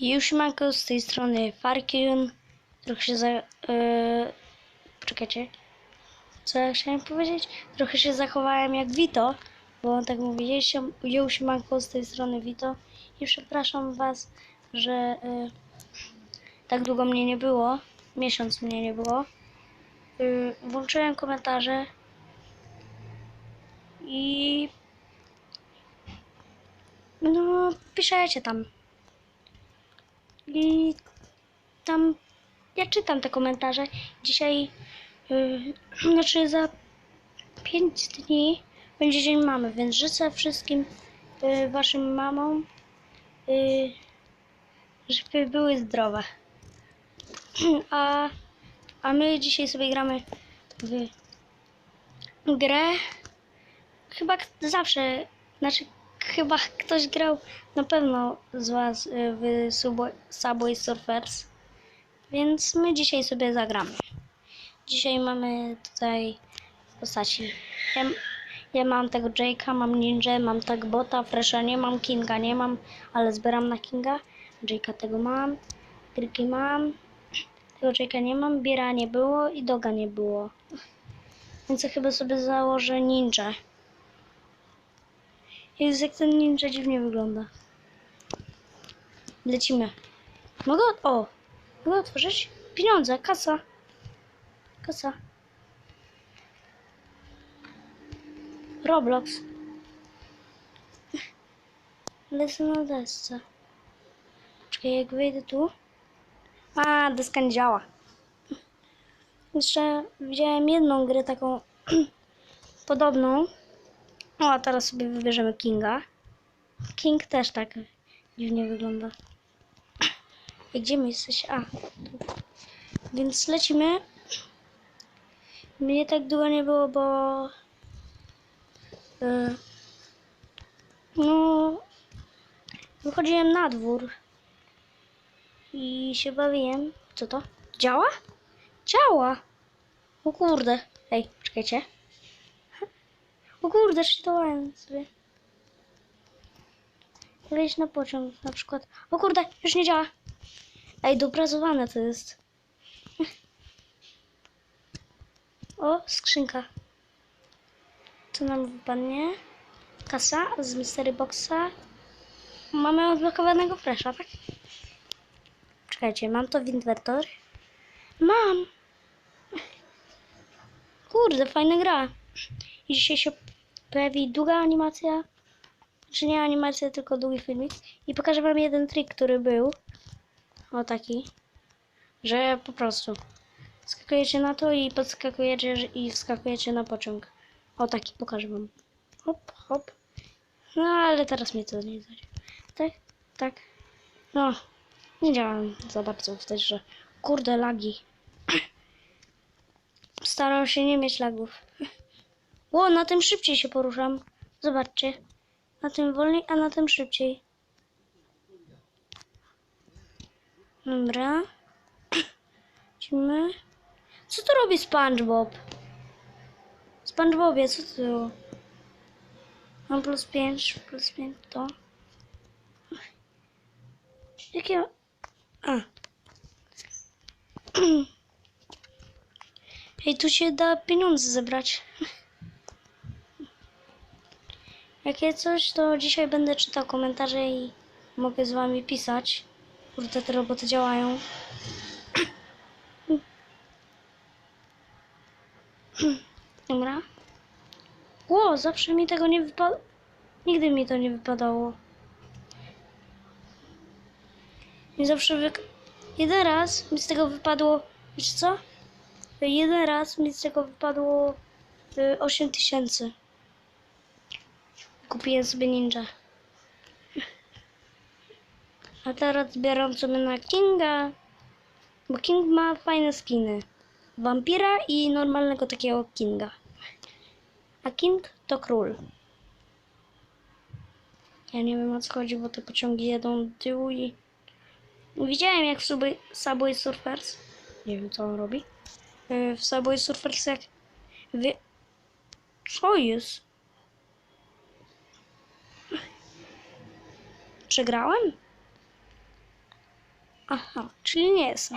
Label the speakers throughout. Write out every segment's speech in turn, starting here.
Speaker 1: Już manko z tej strony Farkiun. Trochę się za... Yy, poczekajcie. Co ja chciałem powiedzieć? Trochę się zachowałem jak Vito, bo on tak mówi, już manko z tej strony Vito. I przepraszam was, że yy, tak długo mnie nie było. Miesiąc mnie nie było. Yy, włączyłem komentarze i no piszecie tam. I tam ja czytam te komentarze. Dzisiaj, yy, znaczy za 5 dni będzie Dzień Mamy, więc życzę wszystkim yy, Waszym mamom, yy, żeby były zdrowe. A, a my dzisiaj sobie gramy w grę. Chyba zawsze, znaczy chyba ktoś grał na pewno z Was y, w Subway, Surfers, więc my dzisiaj sobie zagramy. Dzisiaj mamy tutaj postaci. Ja, ja mam tego Jake'a, mam Ninja, mam tak Bota, Fresha nie mam, Kinga nie mam, ale zbieram na Kinga. Jake'a tego mam, Gryki mam, tego Jake'a nie mam, Biera nie było i Doga nie było. Więc ja chyba sobie założę Ninja. Jest jak ten ninja dziwnie wygląda. Lecimy. Mogę? O! Mogę otworzyć? Pieniądze, kasa. Kasa. Roblox. Lecę na desce. Czekaj, jak wyjdę tu. A, deska nie działa. Jeszcze widziałem jedną grę taką podobną. O, a teraz sobie wybierzemy Kinga. King też tak dziwnie wygląda. Gdzie my jesteś? A, tu. Więc lecimy. Mnie tak długo nie było, bo... y, no... Wychodziłem na dwór. I się bawiłem. Co to? Działa? Działa! O kurde. Ej, czekajcie. O kurde, czytałem sobie. Wejść na pociąg na przykład. O kurde, już nie działa. Ej, dopracowane to jest. O, skrzynka. Co nam wypadnie? Kasa z Mystery Boxa. Mamy odblokowanego fresha, tak? Czekajcie, mam to w inwentor? Mam! Kurde, fajna gra. I dzisiaj się pojawi długa animacja. Czy nie animacja, tylko długi filmik. I pokażę wam jeden trik, który był. O taki. Że po prostu skakujecie na to i podskakujecie i wskakujecie na pociąg. O taki, pokażę wam. Hop, hop. No ale teraz mnie to nie zajdzie. Tak, tak. No, nie działam za bardzo wtedy, że kurde lagi. Staram się nie mieć lagów. Ło, na tym szybciej się poruszam. Zobaczcie. Na tym wolniej, a na tym szybciej. Dobra. Idziemy. Co tu robi SpongeBob? SpongeBobie, co tu? Mam plus 5, plus 5 to. Jakie... A. Ej, tu się da pieniądze zebrać. Jakie coś, to dzisiaj będę czytał komentarze i mogę z wami pisać. Kurde, te roboty działają. Dobra. Ło, zawsze mi tego nie wypadało. Nigdy mi to nie wypadało. I zawsze wy... Jeden raz mi z tego wypadło... Wiesz co? Jeden raz mi z tego wypadło y, 8 tysięcy. Kupiłem sobie ninja. A teraz zbieram sobie na Kinga. Bo King ma fajne skiny. Wampira i normalnego takiego Kinga. A King to król. Ja nie wiem o co chodzi, bo te pociągi jedą do tyłu i... Widziałem jak w Subway, Subway Surfers. Nie wiem co on robi. Y, W Subway Surfers jak... Wie... Co jest? Przegrałem? Aha, czyli nie jest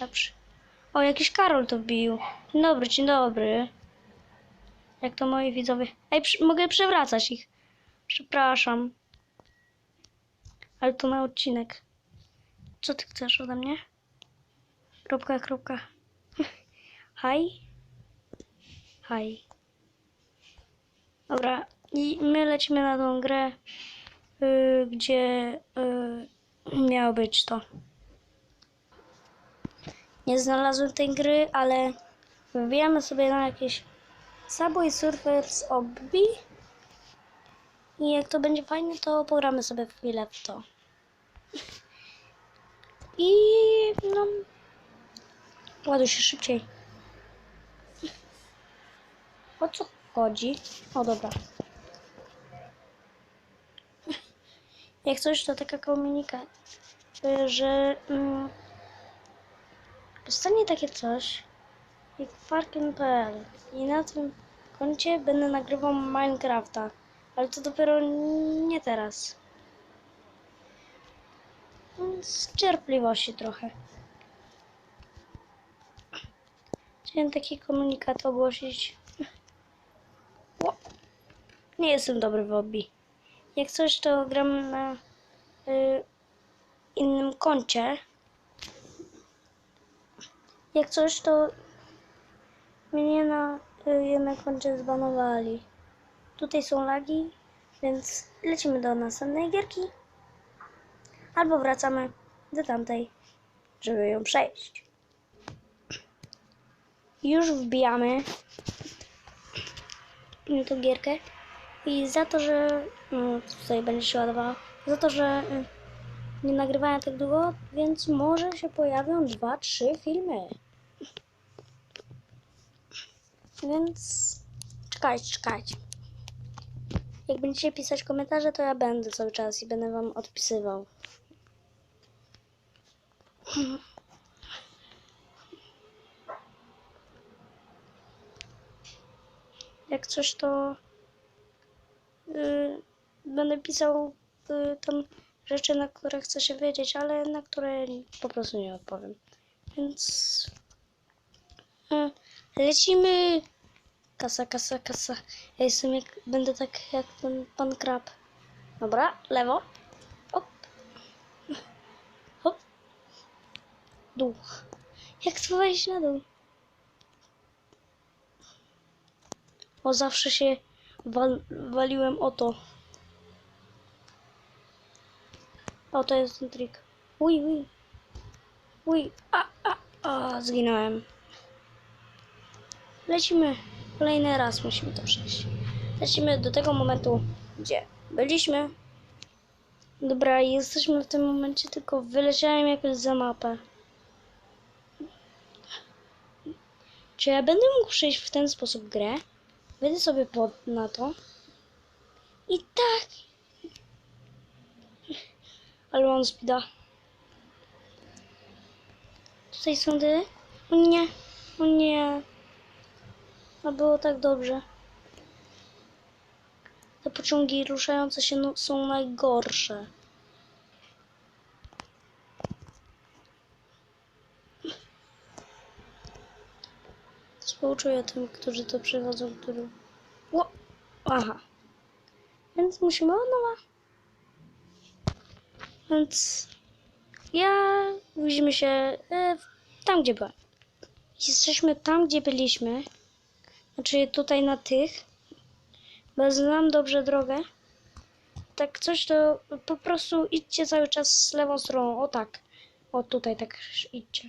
Speaker 1: lepszy. O, jakiś Karol to bił. Dzień dobry, dzień dobry. Jak to moi widzowie. Ej, mogę przewracać ich. Przepraszam. Ale to na odcinek. Co ty chcesz ode mnie? Kropka, kropka. Haj. Haj. Dobra, i my lecimy na tą grę, y, gdzie y, miało być to. Nie znalazłem tej gry, ale wbijamy sobie na jakieś Subway Surfers Obby. I jak to będzie fajnie, to pogramy sobie chwilę w to. I no. Ładuj się szybciej. O co chodzi? O dobra. Jak coś, to taka komunikat, że mm, takie coś jak Farken.pl i na tym koncie będę nagrywał Minecrafta, ale to dopiero nie teraz. Z cierpliwości trochę. Chciałem taki komunikat ogłosić. Ło. Nie jestem dobry w. Jak coś, to gram na y, innym koncie. Jak coś, to mnie na y, jednym koncie zbanowali. Tutaj są lagi, więc lecimy do następnej gierki. Albo wracamy do tamtej, żeby ją przejść. Już wbijamy tą gierkę. I za to, że no, tutaj będzie się ładowało, za to, że y, nie nagrywałem tak długo, więc może się pojawią dwa, trzy filmy. Więc czekajcie, czekajcie. Jak będziecie pisać komentarze, to ja będę cały czas i będę wam odpisywał. Jak coś, to będę pisał y, tam rzeczy, na które chcę się wiedzieć, ale na które po prostu nie odpowiem. Więc y, lecimy. Kasa, kasa, kasa. Ja jestem jak, będę tak jak ten pan krab. Dobra, lewo. Hop. Hop. Dół. Jak to wejść na dół? Bo zawsze się wal, waliłem o to. O, to jest ten trik. Uj, uj. Uj, a, a, a, zginąłem. Lecimy. Kolejny raz musimy to przejść. Lecimy do tego momentu, gdzie byliśmy. Dobra, jesteśmy w tym momencie, tylko wyleciałem jakoś za mapę. Czy ja będę mógł przejść w ten sposób grę? Wejdę sobie pod, na to. I tak. Ale mam speeda. Tutaj są. O nie. O nie. A było tak dobrze. Te pociągi ruszające się no, są najgorsze. Współczuję tym, którzy to przechodzą, którzy... Ło! Aha. Więc musimy od nowa. Więc... Ja... Widzimy się e, tam, gdzie byłem. Jesteśmy tam, gdzie byliśmy. Znaczy tutaj na tych. Bo znam dobrze drogę. Tak coś to po prostu idźcie cały czas z lewą stroną. O tak. O tutaj tak idźcie.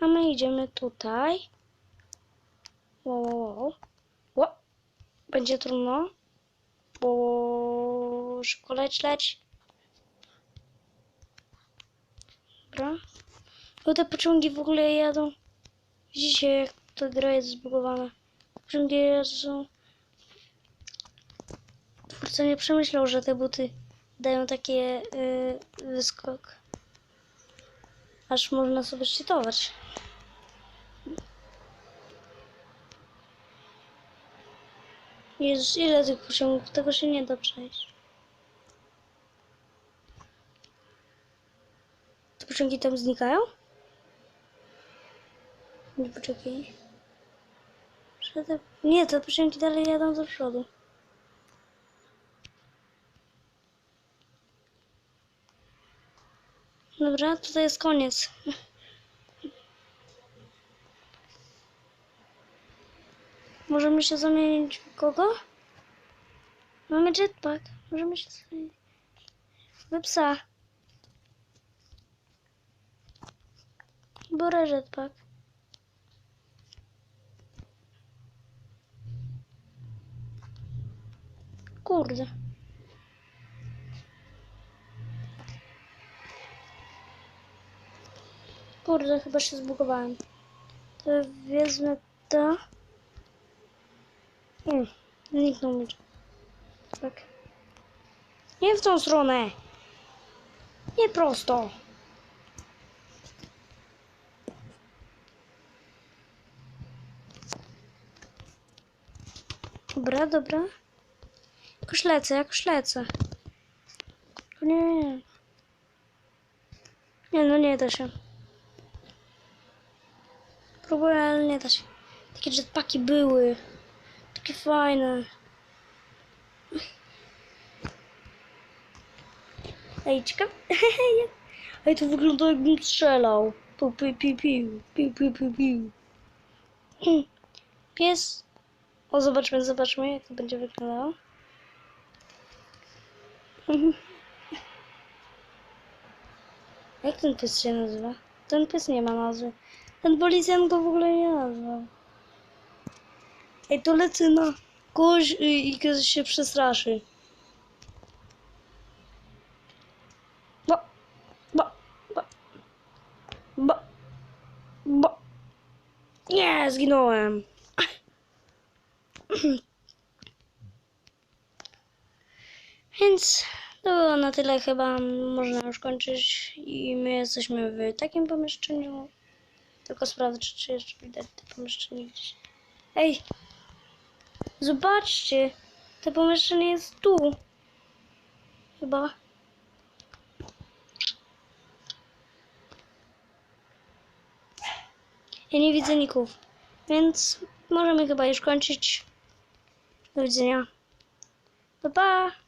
Speaker 1: A my idziemy tutaj. Wow, wow, wow. Ło. Będzie trudno. Bo szybko leć, leć. Dobra. Bo te pociągi w ogóle jadą. Widzicie jak ta gra jest zbugowana. Pociągi są... Twórca nie przemyślał, że te buty dają takie yy, wyskok. Aż można sobie czytować. Jezus, ile tych pociągów? Tego się nie da przejść. Te pociągi tam znikają? Nie, poczekaj. Nie, te pociągi dalej jadą do przodu. Dobra, tutaj jest koniec. Możemy się zamienić w kogo? Mamy jetpack. Możemy się zamienić w psa. Biorę jetpack. Kurde. Kurde, chyba się zbugowałem. To wezmę to. Mm, zniknął mi. Tak. Nie w tą stronę. Nie prosto. Dobra, dobra. Jakoś lecę, jakoś lecę. Nie, nie, nie. No nie da się. Próbuję, ale nie da się. Takie jetpacki były. Takie fajne. Ej, ciekawe. Ej, to wygląda jakbym strzelał. Piu, piu, piu, piu, piu, piu, piu, piu. Pies. O, zobaczmy, zobaczmy, jak to będzie wyglądało. Jak ten pies się nazywa? Ten pies nie ma nazwy. Ten policjant go w ogóle nie nazwał. Ej, to lecę na kogoś y, i ktoś się przestraszy. Bo, bo, bo, bo, bo. Nie, zginąłem. Więc to było na tyle chyba. Można już kończyć. I my jesteśmy w takim pomieszczeniu. Tylko sprawdzę, czy, jeszcze widać te pomieszczenie gdzieś. Ej! Zobaczcie! To pomieszczenie jest tu. Chyba. Ja nie widzę ników. Więc możemy chyba już kończyć. Do widzenia. Pa, pa!